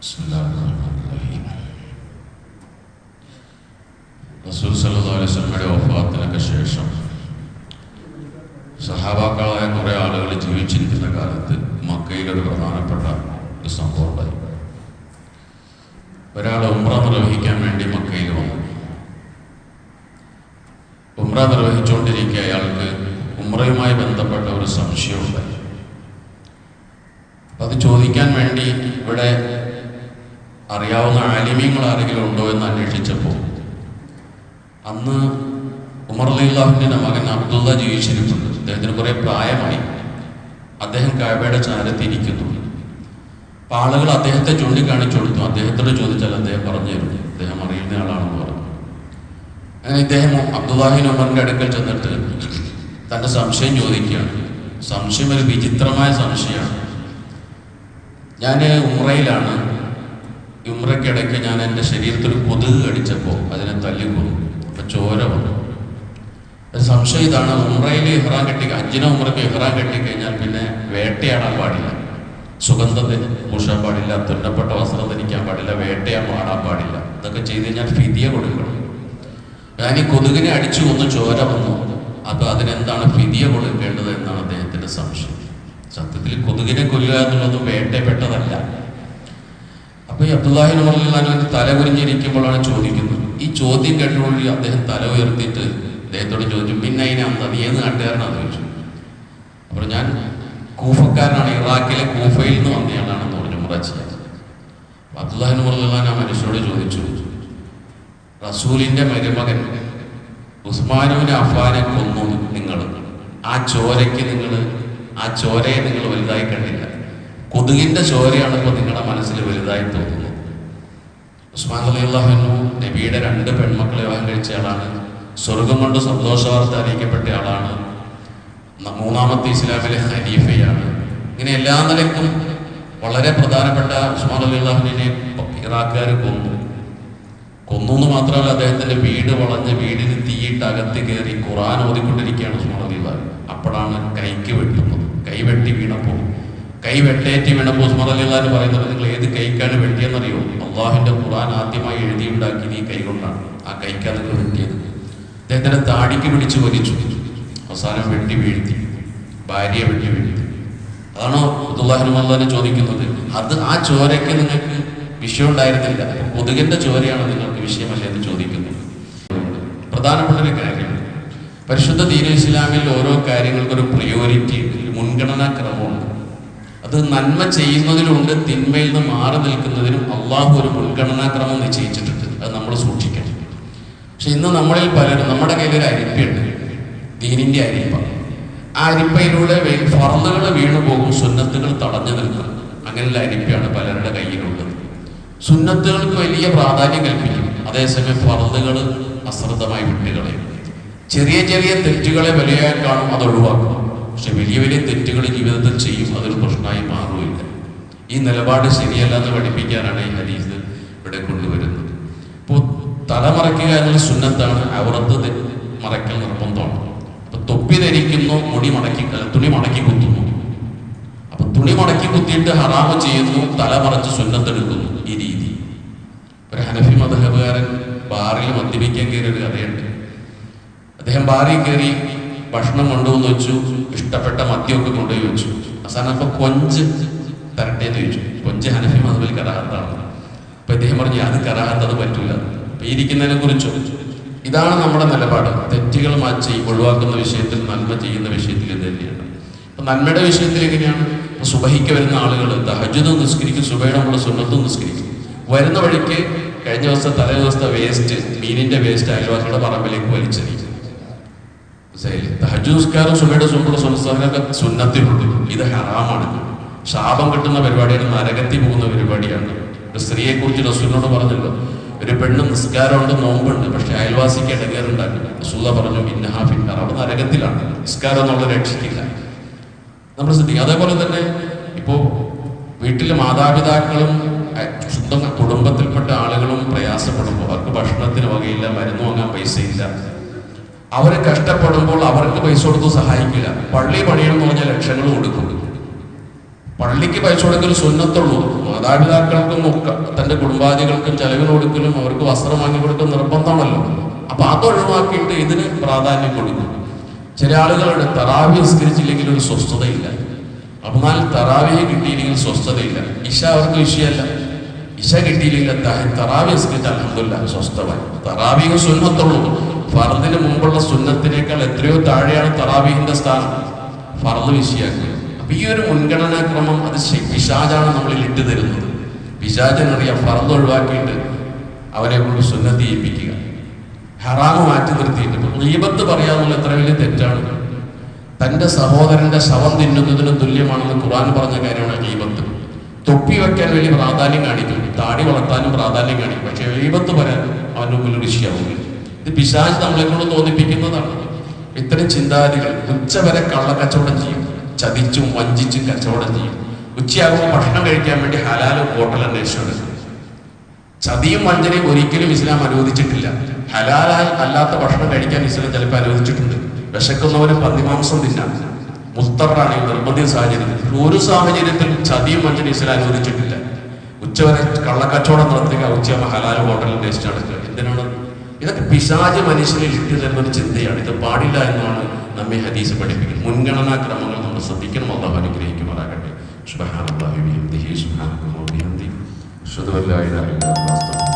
بسم الله الرحمن الرحيم റസൂൽ സല്ലല്ലാഹു അലൈഹി വസല്ലമയുടെ വഫാത്തിനൊക്കെ ശേഷം സഹാബാക്കളായ കുറേ ആളുകൾ ജീവിച്ചിരിക്കുന്ന കാലത്ത് മക്കയിലൊരു പ്രധാനപ്പെട്ട ഒരു സംഭവം ഉണ്ടായി ഒരാൾ ഉംറ നിർവഹിക്കാൻ വേണ്ടി മക്കയിൽ വന്നു ഉംറ നിർവഹിച്ചുകൊണ്ടിരിക്കെ അയാൾക്ക് ഉംറയുമായി ബന്ധപ്പെട്ട ഒരു സംശയം ഉണ്ടായി അപ്പൊ അത് ചോദിക്കാൻ വേണ്ടി ഇവിടെ അറിയാവുന്ന ആലിമ്യങ്ങൾ ആരെങ്കിലും ഉണ്ടോ എന്ന് അന്വേഷിച്ചപ്പോൾ അന്ന് ഉമർ അലിഹുവിന്റെ മകൻ അബ്ദുള്ള ജീവിച്ചിരിപ്പുണ്ട്. അദ്ദേഹത്തിന് കുറേ പ്രായമായി. അദ്ദേഹം കാബയുടെ ചാരത്തിരിക്കുന്നു അപ്പൊ ആളുകൾ അദ്ദേഹത്തെ ചൂണ്ടിക്കാണിച്ചു കൊടുത്തു. അദ്ദേഹത്തോട് ചോദിച്ചാൽ അദ്ദേഹം പറഞ്ഞു അദ്ദേഹം അറിയുന്ന ആളാണെന്ന് പറഞ്ഞു. അങ്ങനെ ഇദ്ദേഹം അബ്ദുല്ലാഹിൻ ഉമറിന്റെ അടുക്കൽ ചെന്നിട്ട് തന്റെ സംശയം ചോദിക്കുകയാണ്. സംശയം ഒരു വിചിത്രമായ സംശയമാണ്. ഞാൻ ഉമ്രയിലാണ് ഉമ്രയ്ക്കിടയ്ക്ക് ഞാൻ എന്റെ ശരീരത്തിൽ കൊതുക് കടിച്ചപ്പോൾ അതിനെ തല്ലിക്കൊന്നു അപ്പം ചോര വന്നു. സംശയം ഇതാണ് ഉമ്രയിൽ ഇഹ്റാൻ കെട്ടി അഞ്ചിനോ ഉമ്രയ്ക്ക് ഇഹ്റാൻ കെട്ടിക്കഴിഞ്ഞാൽ പിന്നെ വേട്ടയാടാൻ പാടില്ല. സുഗന്ധം പൂശാൻ പാടില്ല തുന്നപ്പെട്ട വസ്ത്രം ധരിക്കാൻ പാടില്ല വേട്ടയാൻ പാടാൻ പാടില്ല. ഇതൊക്കെ ചെയ്ത് കഴിഞ്ഞാൽ ഫിതിയ കൊടുക്കണം. ഞാൻ ഈ കൊതുകിനെ അടിച്ചു കൊന്ന് ചോര വന്നു. അപ്പൊ അതിനെന്താണ് ഫിതിയ കൊടുക്കേണ്ടത് എന്നാണ് അദ്ദേഹത്തിന്റെ സംശയം. സത്യത്തിൽ കൊതുകിനെ കൊല്ലുക എന്നുള്ളത് വേട്ടപ്പെട്ടതല്ല അപ്പൊ ഈ അബ്ദുല്ലാഹി നമറിന് തല കുരിഞ്ഞിരിക്കുമ്പോഴാണ് ചോദിക്കുന്നത്. ഈ ചോദ്യം കേട്ടുകൊണ്ട് അദ്ദേഹം തല ഉയർത്തിയിട്ട് അദ്ദേഹത്തോട് ചോദിച്ചു പിന്നെ അതിനെ അന്ന് നീ ഏത് നാട്ടുകാരനാന്ന് ചോദിച്ചു. അപ്പോൾ ഞാൻ കൂഫക്കാരനാണ് ഇറാഖിലെ കൂഫയിൽ നിന്ന് വന്നയാളാണെന്ന് പറഞ്ഞു മുറച്ചി. അബ്ദുല്ലാഹി നമറുല്ലാൻ ആ മനുഷ്യനോട് ചോദിച്ചു റസൂലിന്റെ മരുമകൻ ഉസ്മാനുവിനെ അഫാനെ കൊന്നു നിങ്ങൾ ആ ചോരയ്ക്ക് നിങ്ങൾ ആ ചോരയെ നിങ്ങൾ വലുതായി കണ്ടില്ല? കൊതുകിന്റെ ചോരയാണ് നിങ്ങളുടെ മനസ്സിൽ വലുതായി തോന്നുന്നത് ഉസ്മാൻ അലി അള്ളാഹുനു നബിയുടെ രണ്ട് പെൺമക്കളെ വിവാഹം കഴിച്ച ആളാണ് സ്വർഗം കൊണ്ട് സന്തോഷവാർത്ത അറിയിക്കപ്പെട്ട ആളാണ്. മൂന്നാമത്തെ ഇസ്ലാമിലെ ഖലീഫയാണ്. ഇങ്ങനെ എല്ലാ നിലയ്ക്കും വളരെ പ്രധാനപ്പെട്ട ഉസ്മാൻ അലി അള്ളാഹുവിനെ ഇറാഖുകാർ കൊന്നു. കൊന്നു എന്ന് മാത്രമല്ല അദ്ദേഹത്തിന്റെ വീട് വളഞ്ഞ് വീടിന് തീയിട്ട് അകത്ത് കയറി ഖുറാൻ ഓതിക്കൊണ്ടിരിക്കുകയാണ് ഉസ്മാൻ അലി അള്ളാഹു അപ്പോഴാണ് കൈക്ക് വെട്ടുന്നത്. കൈവെട്ടി വീണപ്പോൾ കൈ വെട്ടേറ്റി വീണപ്പോൾ അള്ളാഹു പറയുന്നത് നിങ്ങൾ ഏത് കൈക്കാണ് വെട്ടിയെന്നറിയോ? അള്ളാഹിന്റെ ഖുറാൻ ആദ്യമായി എഴുതിയുണ്ടാക്കിയത് ഈ കൈ കൊണ്ടാണ്. ആ കൈക്കാണ് നിങ്ങൾ വെട്ടിയത്. അദ്ദേഹത്തിന്റെ താടിക്ക് പിടിച്ച് വലിച്ചു. അവസാനം വെട്ടി വീഴ്ത്തി. ഭാര്യയെ വെട്ടി വീഴ്ത്തി. അതാണോ അബ്ദുല്ലാഹിനുമല്ലാനെ ചോദിക്കുന്നത്? അത് ആ ചോരയ്ക്ക് നിങ്ങൾക്ക് വിഷയം ഉണ്ടായിരുന്നില്ല. കൊതുകിന്റെ ചോരയാണ് നിങ്ങൾക്ക് വിഷയമല്ല എന്ന് ചോദിക്കുന്നത്. പ്രധാനപ്പെട്ട ഒരു കാര്യം പരിശുദ്ധ ദീന ഇസ്ലാമിൽ ഓരോ കാര്യങ്ങൾക്കൊരു പ്രയോറിറ്റി മുൻഗണനാ ക്രമമുണ്ട് അത് നന്മ ചെയ്യുന്നതിലുണ്ട് തിന്മയിൽ നിന്ന് മാറി നിൽക്കുന്നതിനും അള്ളാഹു ഒരു മുൻഗണനാക്രമം നിശ്ചയിച്ചിട്ടുണ്ട്. അത് നമ്മൾ സൂക്ഷിക്കണം പക്ഷെ ഇന്ന് നമ്മളിൽ പലരും നമ്മുടെ കയ്യിൽ ഒരു അരിപ്പയുണ്ട്. ദീനിന്റെ അരിപ്പ. ആ അരിപ്പയിലൂടെ ഫറന്നുകൾ വീണു പോകും സുന്നത്തുകൾ തടഞ്ഞു നിൽക്കും. അങ്ങനെയുള്ള അരിപ്പയാണ് പലരുടെ കയ്യിലുള്ളത്. സുന്നത്തുകൾക്ക് വലിയ പ്രാധാന്യം കൽപ്പിക്കും. അതേസമയം ഫറന്നുകൾ അശ്രദ്ധമായി വിട്ടുകളയും. ചെറിയ ചെറിയ തെറ്റുകളെ വലിയ കാണും അത് ഒഴിവാക്കും. പക്ഷെ വലിയ വലിയ തെറ്റുകൾ ജീവിതത്തിൽ ചെയ്യും അതൊരു പ്രശ്നമായി മാറുകയില്ല. ഈ നിലപാട് ശരിയല്ല പഠിപ്പിക്കാനാണ് ഈ ഹരീസ് ഇവിടെ കൊണ്ടുവരുന്നത്. ഇപ്പോൾ തലമറയ്ക്കുക എന്നുള്ള സുന്നത്താണ് അവർത്ത് തെ- മറയ്ക്കൽ നിർബന്ധമാണ്. അപ്പൊ തൊപ്പി ധരിക്കുന്നു മുടി മടക്കി തുണി മടക്കി കുത്തുന്നു. അപ്പൊ തുണി മടക്കി കുത്തിയിട്ട് ഹറാമ് ചെയ്യുന്നു തല മറച്ച് സുന്നത്തെടുക്കുന്നു ഈ രീതി. ഒരു ഹനഫി മതഹബുകാരൻ ബാറിൽ മദ്യപിക്കാൻ കയറിയ ഒരു കഥയുണ്ട്. അദ്ദേഹം ബാറിൽ കയറി ഭക്ഷണം കൊണ്ടുവന്ന് വെച്ചു ഇഷ്ടപ്പെട്ട മദ്യമൊക്കെ കൊണ്ടുപോയി വെച്ചു. അവസാനം അപ്പൊ കൊഞ്ച് തരട്ടെ എന്ന് ചോദിച്ചു. കൊഞ്ച് ഹനഫി മതബിൽ കരാഹത്താണ് അപ്പൊ ഇദ്ദേഹം പറഞ്ഞു അത് കരാഹത്ത് അത് പറ്റൂല. അപ്പൊ ഇരിക്കുന്നതിനെ കുറിച്ചോ ഇതാണ് നമ്മുടെ നിലപാട്. തെറ്റുകൾ മാറ്റി ഒഴിവാക്കുന്ന വിഷയത്തിൽ നന്മ ചെയ്യുന്ന വിഷയത്തിൽ ഇത് തന്നെയാണ്. അപ്പൊ നന്മയുടെ വിഷയത്തിൽ എങ്ങനെയാണ്? സുബഹിക്ക് വരുന്ന ആളുകൾ തഹജുദും നിസ്കരിക്കും സുബയുടെ നമ്മൾ സുന്നത്തും നിസ്കരിക്കും. വരുന്ന വഴിക്ക് കഴിഞ്ഞ ദിവസത്തെ തലേ ദിവസത്തെ വേസ്റ്റ് മീനിന്റെ വേസ്റ്റ് അയൽവാസികളുടെ പറമ്പിലേക്ക് വലിച്ചെറിയും. മനസ്സിലായില്ലേ? സുമയുടെ നിസ്കാരം സുബയുടെ സുന്നത്തിൽ ഉണ്ട്. ഇത് ഹറാമാണ്. ശാപം കിട്ടുന്ന പരിപാടിയാണ് നരകത്തിൽ പോകുന്ന പരിപാടിയാണ്. സ്ത്രീയെ കുറിച്ച് റസൂലിനോട് പറഞ്ഞല്ലോ ഒരു പെണ്ണ് നിസ്കാരമുണ്ട് നോമ്പുണ്ട് പക്ഷെ അയൽവാസിക്ക് ഇടകേറുണ്ടാക്കില്ല റസൂല പറഞ്ഞു ഇന്നഹാഫിൻ അവിടെ നരകത്തിലാണ്. നിസ്കാരം എന്നുള്ള രക്ഷിക്കില്ല. നമ്മൾ ശ്രദ്ധിക്കുക. അതേപോലെ തന്നെ ഇപ്പോൾ വീട്ടിലെ മാതാപിതാക്കളും സ്വന്തം കുടുംബത്തിൽപ്പെട്ട ആളുകളും പ്രയാസപ്പെടുമ്പോൾ അവർക്ക് ഭക്ഷണത്തിന് വകയില്ല മരുന്ന് വാങ്ങാൻ പൈസയില്ല. അവർ കഷ്ടപ്പെടുമ്പോൾ അവർക്ക് പൈസ കൊടുത്ത് സഹായിക്കില്ല. പള്ളി പണിയണം എന്ന് പറഞ്ഞാൽ ലക്ഷങ്ങൾ കൊടുക്കും. പള്ളിക്ക് പൈസ കൊടുക്കൽ സുന്നത്തുള്ളൂ. മാതാപിതാക്കൾക്കും ഒക്കെ തന്റെ കുടുംബാദികൾക്കും ചെലവിന് കൊടുക്കലും അവർക്ക് വസ്ത്രം വാങ്ങി കൊടുക്കൽ നിർബന്ധമല്ലോ. അപ്പൊ അത് ഒഴിവാക്കിയിട്ട് ഇതിന് പ്രാധാന്യം കൊടുക്കും. ചില ആളുകളുടെ തറാവി നിസ്കരിച്ചില്ലെങ്കിൽ ഒരു സ്വസ്ഥതയില്ല. എന്നാൽ തറാവിയെ കിട്ടിയില്ലെങ്കിൽ സ്വസ്ഥതയില്ല. ഇഷ അവർക്ക് വിഷയമല്ല. ഇഷ കിട്ടിയില്ലെങ്കിൽ തറാവി നിസ്കരിച്ച അലഹമില്ല സ്വസ്ഥമായി. തറാവിയും സുന്നത്തുള്ളൂ. ഫർദിന് മുമ്പുള്ള സുന്നത്തിനേക്കാൾ എത്രയോ താഴെയാണ് തറാവിഹിന്റെ സ്ഥാനം ഫർദ് വിഷയാക്കുക അപ്പൊ ഈ ഒരു മുൻഗണനാക്രമം അത് പിശാജാണ് നമ്മളിൽ ഇട്ട് തരുന്നത്. പിശാചനറിയാം ഫർദ് ഒഴിവാക്കിയിട്ട് അവരെ കൊണ്ട് സുന്നത്തി ഏൽപ്പിക്കുക. ഹറാമ് മാറ്റി നിർത്തിയിട്ട്. ഇപ്പൊ പറയാമെന്നുള്ള എത്ര വലിയ തെറ്റാണ്. തന്റെ സഹോദരന്റെ ശവം തിന്നുന്നതിന് തുല്യമാണെന്ന് ഖുർആൻ പറഞ്ഞ കാര്യമാണ് ഗീബത്ത്. തൊപ്പി വെക്കാൻ വലിയ പ്രാധാന്യം കാണിക്കും താടി വളർത്താനും പ്രാധാന്യം കാണിക്കും പക്ഷെ ഗീബത്ത് പറയാൻ അവന്റെ മുമ്പിൽ ഋഷിയാവില്ല ഇത് പിശാജ് നമ്മളെ കൊണ്ട് തോന്നിപ്പിക്കുന്നതാണ്. ഇത്തരം ചിന്താഗതികൾ ഉച്ചവരെ കള്ളക്കച്ചവടം ചെയ്യും. ചതിച്ചും വഞ്ചിച്ചും കച്ചവടം ചെയ്യും. ഉച്ചയാകുമ്പോൾ ഭക്ഷണം കഴിക്കാൻ വേണ്ടി ഹലാലും ഹോട്ടൽ അന്വേഷിച്ചു ചതിയും വഞ്ചനയും ഒരിക്കലും ഇസ്ലാം അനുവദിച്ചിട്ടില്ല. ഹലാലാൽ അല്ലാത്ത ഭക്ഷണം കഴിക്കാൻ ഇസ്ലാം ചിലപ്പോൾ അനുവദിച്ചിട്ടുണ്ട്. വിശക്കുന്നവന് പന്നിമാംസം തിന്നാം. മുസ്തറാണ് ഈ നിർബന്ധിത സാഹചര്യത്തിൽ ഒരു സാഹചര്യത്തിൽ ചതിയും വഞ്ചനയും ഇസ്ലാം അനുവദിച്ചിട്ടില്ല. ഉച്ചവരെ കള്ളക്കച്ചവടം നടത്തുക ഉച്ചയാകുമ്പോൾ ഹലാലും ഹോട്ടലിൽ അന്വേഷിച്ചു നടക്കുക. എന്തിനാണ് ഇതൊക്കെ പിശാജ് മനുഷ്യനിൽ ഇട്ടു തരുന്ന ഒരു ചിന്തയാണ്. ഇത് പാടില്ല എന്നാണ് നമ്മെ ഹദീസ് പഠിപ്പിക്കുന്നത്. മുൻഗണനാ ക്രമങ്ങൾ നമ്മൾ ശ്രദ്ധിക്കണം. അള്ളാഹു അനുഗ്രഹിക്കുമാറാകട്ടെ. സുബ്ഹാനല്ലാഹി വബിഹംദിഹി സുബ്ഹാനല്ലാഹി